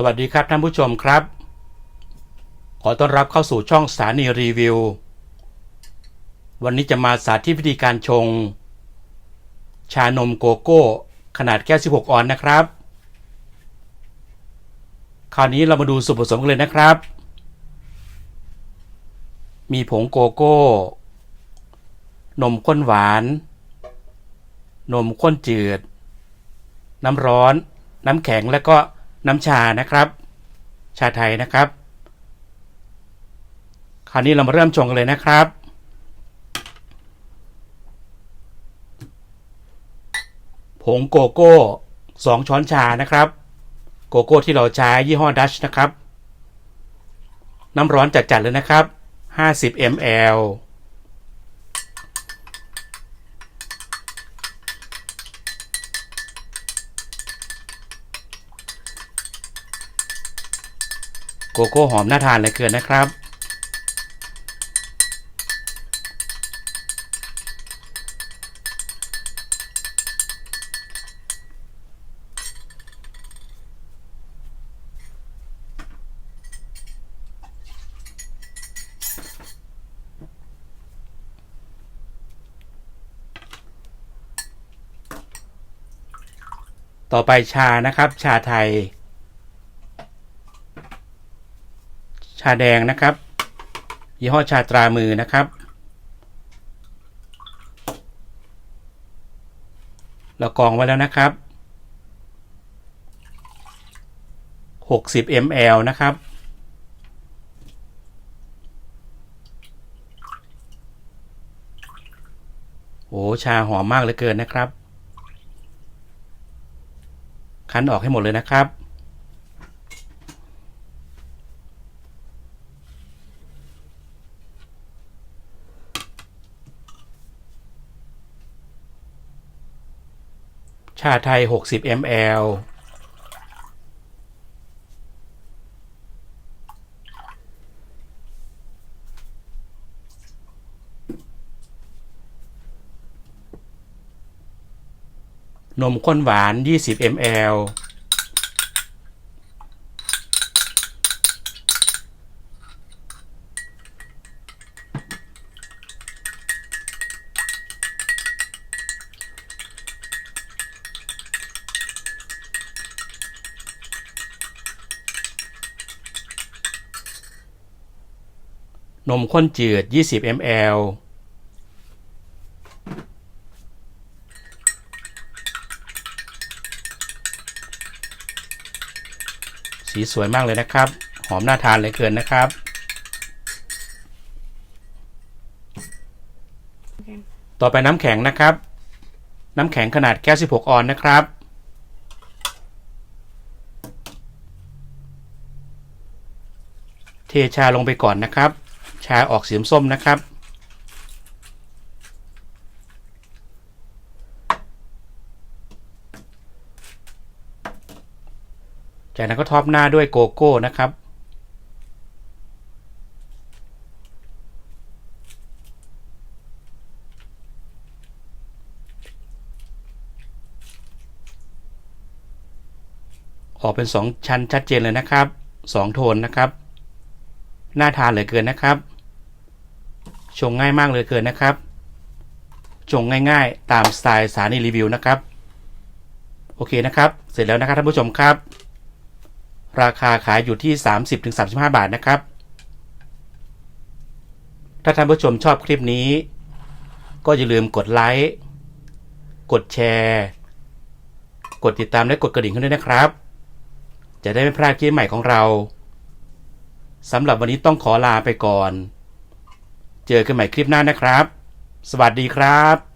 สวัสดีครับท่านผู้ชมครับ ขอต้อนรับเข้าสู่ช่องสถานีรีวิว วันนี้จะมาสาธิตวิธีการชง ชานมโกโก้ขนาดแก้ว 16 ออนซ์นะครับ คราวนี้เรามาดูส่วนผสมกันเลยนะครับ มีผงโกโก้ นมข้นหวาน นมข้นจืด น้ำร้อน น้ำแข็งและก็ น้ำชานะครับ ชาไทยนะครับ คราวนี้เรามาเริ่มชงกันเลยนะครับผงโกโก้2ช้อนชานะครับ โกโก้ที่เราใช้ยี่ห้อดัชนะครับ น้ำร้อนจัดๆเลยนะครับ 50 ml โกโก้หอมน่าทานเหลยเกินนะครับ ต่อไปชานะครับ ชาไทย ชาแดงนะครับ ยี่ห้อชาตรามือนะครับ เรากรองไว้แล้วนะครับ 60 ml นะครับ โอ้ชาหอมมากเหลือเกินนะครับ คั้นออกให้หมดเลยนะครับ ชาไทย 60 ml นมข้นหวาน 20 ml นมข้นจืด 20 ml สีสวยมากเลยนะครับ หอมน่าทานเหลยเกินนะครับ ต่อไปน้ำแข็งนะครับ น้ำแข็งขนาดแก้ว 16 ออนนะครับเทชาลงไปก่อนนะครับ ชาออกสีส้มนะครับ จากนั้นก็ท็อปหน้าด้วยโกโก้นะครับออกเป็นสองชั้นชัดเจนเลยนะครับสองโทนนะครับ น่าทานเหลือเกินนะครับ ชงง่ายมากเลยเกินนะครับ ชงง่ายๆ ตามสไตล์สานีรีวิวนะครับ โอเคนะครับ เสร็จแล้วนะครับท่านผู้ชมครับ ราคาขายอยู่ที่ 30-35 บาทนะครับ ถ้าท่านผู้ชมชอบคลิปนี้ ก็อย่าลืมกดไลค์ กดแชร์ กดติดตามและกดกระดิ่งขึ้นด้วยนะครับ จะได้ไม่พลาดคลิปใหม่ของเรา สำหรับวันนี้ต้องขอลาไปก่อน เจอกันใหม่คลิปหน้านะครับ สวัสดีครับ